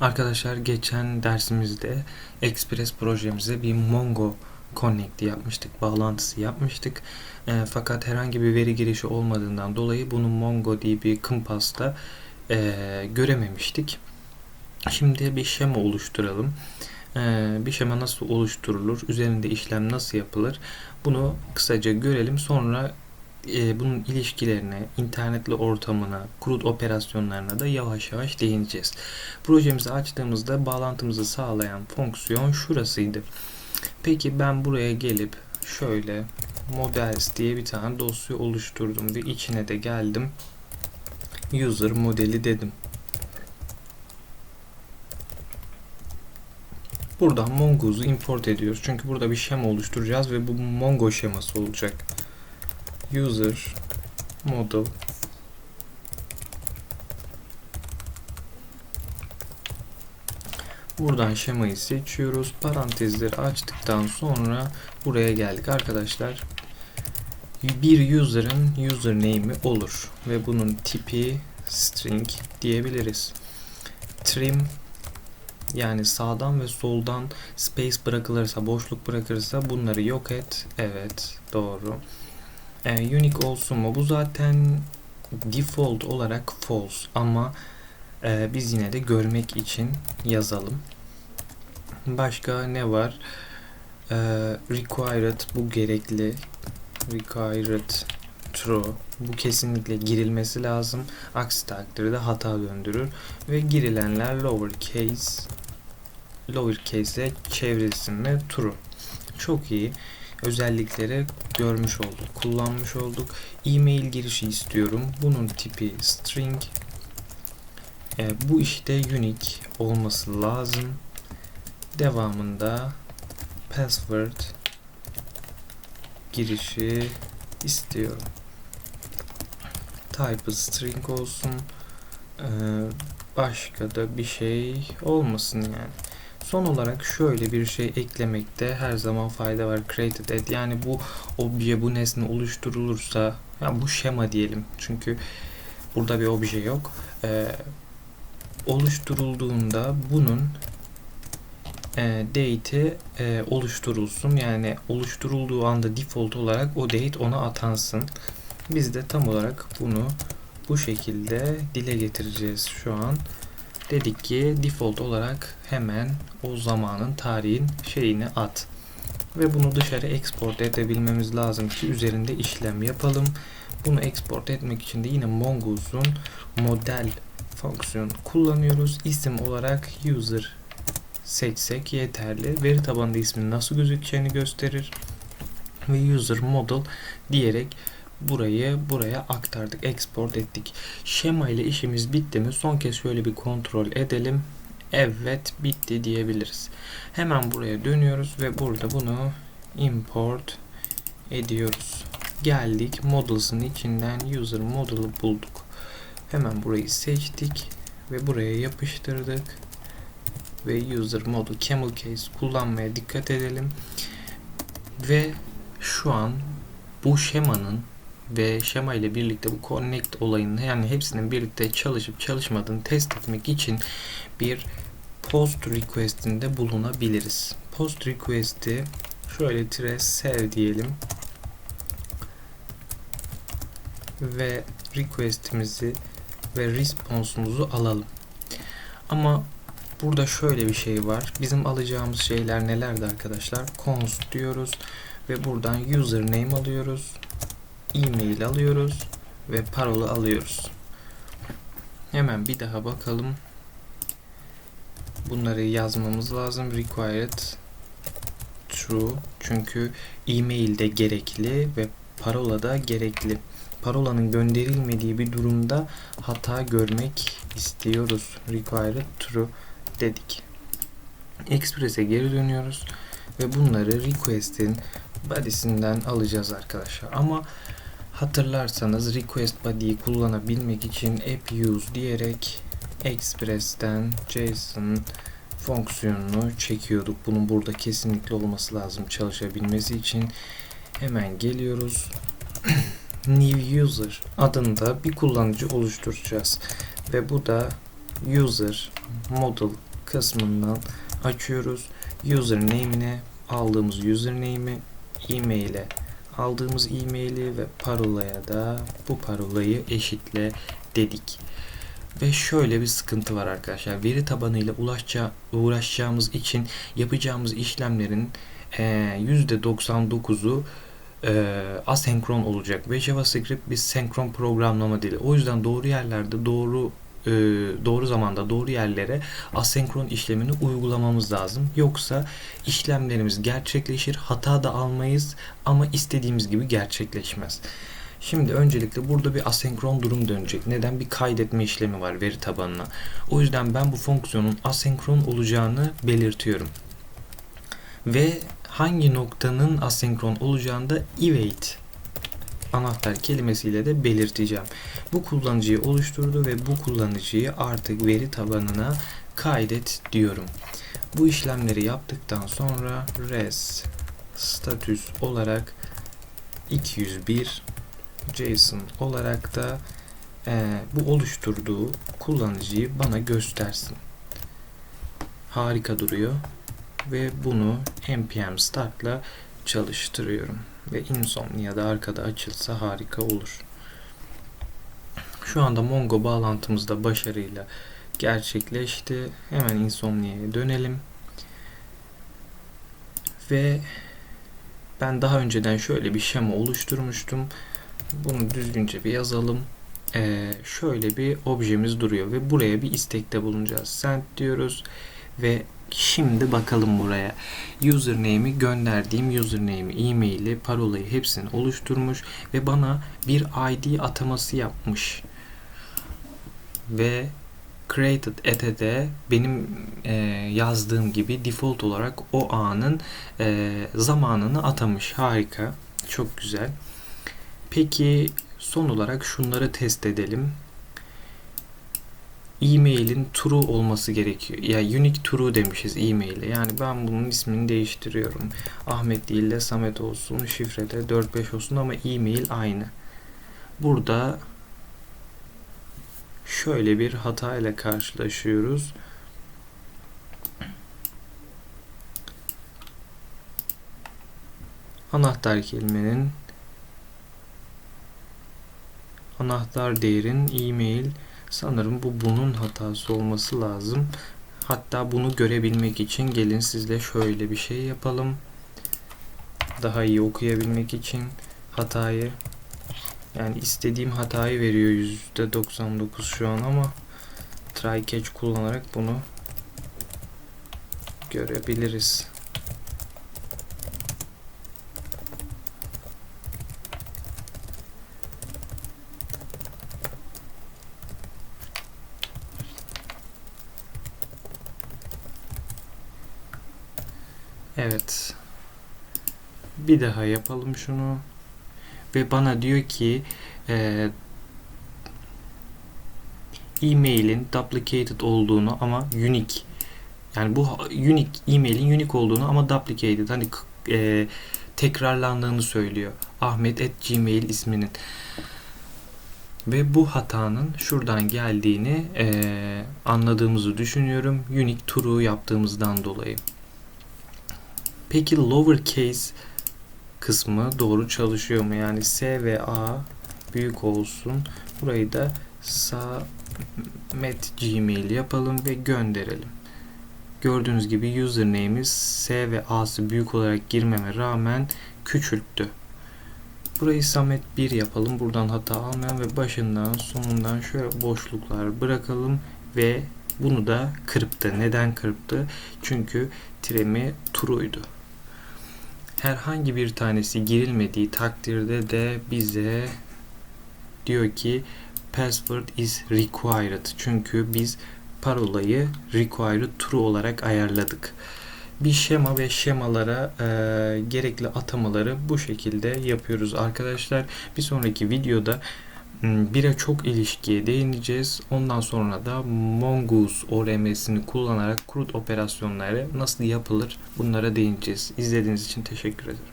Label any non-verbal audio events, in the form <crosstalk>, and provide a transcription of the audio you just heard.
Arkadaşlar geçen dersimizde Express projemize bir Mongo Connect yapmıştık, bağlantısı yapmıştık. E, fakat herhangi bir veri girişi olmadığından dolayı bunu Mongo diye bir Compass'ta e, görememiştik. Şimdi bir şema oluşturalım. E, bir şema nasıl oluşturulur, üzerinde işlem nasıl yapılır bunu kısaca görelim. Sonra e, bunun ilişkilerine, internetli ortamına, CRUD operasyonlarına da yavaş yavaş değineceğiz. Projemizi açtığımızda bağlantımızı sağlayan fonksiyon şurasıydı. Peki ben buraya gelip şöyle models diye bir tane dosya oluşturdum ve içine de geldim. User modeli dedim. Buradan Mongo'su import ediyoruz. Çünkü burada bir şema oluşturacağız ve bu Mongo şeması olacak user model Buradan şemayı seçiyoruz. Parantezleri açtıktan sonra buraya geldik arkadaşlar. Bir user'ın username'i olur ve bunun tipi string diyebiliriz. Trim yani sağdan ve soldan space bırakılırsa, boşluk bırakırsa bunları yok et. Evet, doğru. E, unique olsun mu? Bu zaten default olarak false ama e, biz yine de görmek için yazalım. Başka ne var? E, required bu gerekli. Required true. Bu kesinlikle girilmesi lazım. Aksi takdirde hata döndürür. Ve girilenler lowercase lowercase'e çevrilsin mi? True. Çok iyi özellikleri görmüş olduk, kullanmış olduk. E-mail girişi istiyorum. Bunun tipi string. E, bu işte unique olması lazım. Devamında password girişi istiyorum. Type string olsun. Ee, başka da bir şey olmasın yani. Son olarak şöyle bir şey eklemekte her zaman fayda var. Created at yani bu obje bu nesne oluşturulursa yani bu şema diyelim. Çünkü burada bir obje yok. Ee, oluşturulduğunda bunun e, date'i e, oluşturulsun. Yani oluşturulduğu anda default olarak o date ona atansın. Biz de tam olarak bunu bu şekilde dile getireceğiz şu an dedik ki default olarak hemen o zamanın tarihin şeyini at. Ve bunu dışarı export edebilmemiz lazım ki üzerinde işlem yapalım. Bunu export etmek için de yine Mongoos'un model fonksiyonu kullanıyoruz. İsim olarak user seçsek yeterli. Veri tabanında ismin nasıl gözükeceğini gösterir. Ve user model diyerek burayı buraya aktardık, export ettik. Şema ile işimiz bitti mi? Son kez şöyle bir kontrol edelim. Evet, bitti diyebiliriz. Hemen buraya dönüyoruz ve burada bunu import ediyoruz. Geldik models'ın içinden user model'ı bulduk. Hemen burayı seçtik ve buraya yapıştırdık. Ve user model camel case kullanmaya dikkat edelim. Ve şu an bu şemanın ve şema ile birlikte bu connect olayını yani hepsinin birlikte çalışıp çalışmadığını test etmek için bir post request'inde bulunabiliriz. Post request'i şöyle tire sev diyelim. Ve request'imizi ve response'umuzu alalım. Ama burada şöyle bir şey var. Bizim alacağımız şeyler nelerdi arkadaşlar? const diyoruz ve buradan username alıyoruz e-mail alıyoruz ve parola alıyoruz. Hemen bir daha bakalım. Bunları yazmamız lazım. Required true. Çünkü e-mail de gerekli ve parola da gerekli. Parolanın gönderilmediği bir durumda hata görmek istiyoruz. Required true dedik. Express'e geri dönüyoruz ve bunları request'in body'sinden alacağız arkadaşlar. Ama Hatırlarsanız request body'yi kullanabilmek için app use diyerek Express'ten JSON fonksiyonunu çekiyorduk. Bunun burada kesinlikle olması lazım çalışabilmesi için. Hemen geliyoruz. <clears throat> New user adında bir kullanıcı oluşturacağız. Ve bu da user model kısmından açıyoruz. Username'ine aldığımız username'i e-mail'e aldığımız e-maili ve parolaya da bu parolayı eşitle dedik. Ve şöyle bir sıkıntı var arkadaşlar. Veri tabanıyla ulaşacağı, uğraşacağımız için yapacağımız işlemlerin e, %99'u e, asenkron olacak ve JavaScript bir senkron programlama dili. O yüzden doğru yerlerde doğru e, doğru zamanda doğru yerlere asenkron işlemini uygulamamız lazım. Yoksa işlemlerimiz gerçekleşir, hata da almayız ama istediğimiz gibi gerçekleşmez. Şimdi öncelikle burada bir asenkron durum dönecek. Neden? Bir kaydetme işlemi var veri tabanına. O yüzden ben bu fonksiyonun asenkron olacağını belirtiyorum. Ve hangi noktanın asenkron olacağını da await anahtar kelimesiyle de belirteceğim. Bu kullanıcıyı oluşturdu ve bu kullanıcıyı artık veri tabanına kaydet diyorum. Bu işlemleri yaptıktan sonra res status olarak 201 JSON olarak da e, bu oluşturduğu kullanıcıyı bana göstersin. Harika duruyor ve bunu npm start'la çalıştırıyorum ve Insomnia'da arkada açılsa harika olur. Şu anda Mongo bağlantımız da başarıyla gerçekleşti. Hemen Insomnia'ya dönelim. Ve ben daha önceden şöyle bir şema oluşturmuştum. Bunu düzgünce bir yazalım. Ee, şöyle bir objemiz duruyor ve buraya bir istekte bulunacağız. Send diyoruz ve Şimdi bakalım buraya. Username'i gönderdiğim username'i, e-maili, parolayı hepsini oluşturmuş ve bana bir ID ataması yapmış. Ve created at'e de benim e, yazdığım gibi default olarak o anın e, zamanını atamış. Harika. Çok güzel. Peki son olarak şunları test edelim e-mail'in true olması gerekiyor. Ya yani unique true demişiz e-mail'e. Yani ben bunun ismini değiştiriyorum. Ahmet değil de Samet olsun. Şifrede 4-5 olsun ama e-mail aynı. Burada şöyle bir hata ile karşılaşıyoruz. Anahtar kelimenin anahtar değerin e-mail Sanırım bu bunun hatası olması lazım. Hatta bunu görebilmek için gelin sizle şöyle bir şey yapalım. Daha iyi okuyabilmek için hatayı yani istediğim hatayı veriyor %99 şu an ama try catch kullanarak bunu görebiliriz. Evet. Bir daha yapalım şunu. Ve bana diyor ki e, e-mail'in duplicated olduğunu ama unique yani bu unique e-mail'in unique olduğunu ama duplicated hani e, tekrarlandığını söylüyor. Ahmet at gmail isminin. Ve bu hatanın şuradan geldiğini e, anladığımızı düşünüyorum. Unique true yaptığımızdan dolayı. Peki lowercase kısmı doğru çalışıyor mu? Yani S ve A büyük olsun. Burayı da Samet Gmail yapalım ve gönderelim. Gördüğünüz gibi username'imiz S ve A'sı büyük olarak girmeme rağmen küçülttü. Burayı Samet 1 yapalım. Buradan hata almayan ve başından sonundan şöyle boşluklar bırakalım ve bunu da kırptı. Neden kırptı? Çünkü tiremi true'ydu herhangi bir tanesi girilmediği takdirde de bize diyor ki password is required. Çünkü biz parolayı required true olarak ayarladık. Bir şema ve şemalara e, gerekli atamaları bu şekilde yapıyoruz arkadaşlar. Bir sonraki videoda bire çok ilişkiye değineceğiz. Ondan sonra da Mongoose ORM'sini kullanarak CRUD operasyonları nasıl yapılır bunlara değineceğiz. İzlediğiniz için teşekkür ederim.